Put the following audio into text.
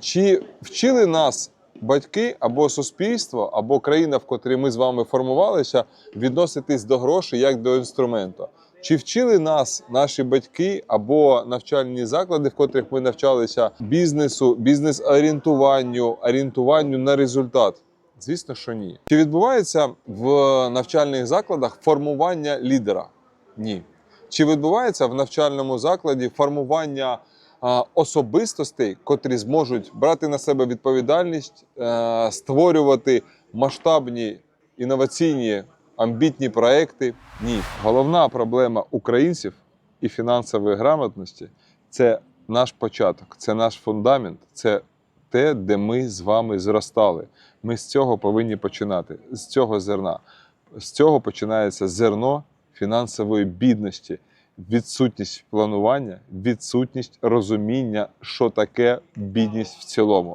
Чи вчили нас батьки або суспільство, або країна, в котрій ми з вами формувалися, відноситись до грошей як до інструменту? Чи вчили нас наші батьки або навчальні заклади, в котрих ми навчалися бізнесу, бізнес-орієнтуванню, орієнтуванню на результат? Звісно, що ні. Чи відбувається в навчальних закладах формування лідера? Ні. Чи відбувається в навчальному закладі формування особистостей, котрі зможуть брати на себе відповідальність, е, створювати масштабні інноваційні амбітні проекти? Ні. Головна проблема українців і фінансової грамотності це наш початок, це наш фундамент, це те, де ми з вами зростали. Ми з цього повинні починати, з цього зерна. З цього починається зерно фінансової бідності, відсутність планування, відсутність розуміння, що таке бідність в цілому.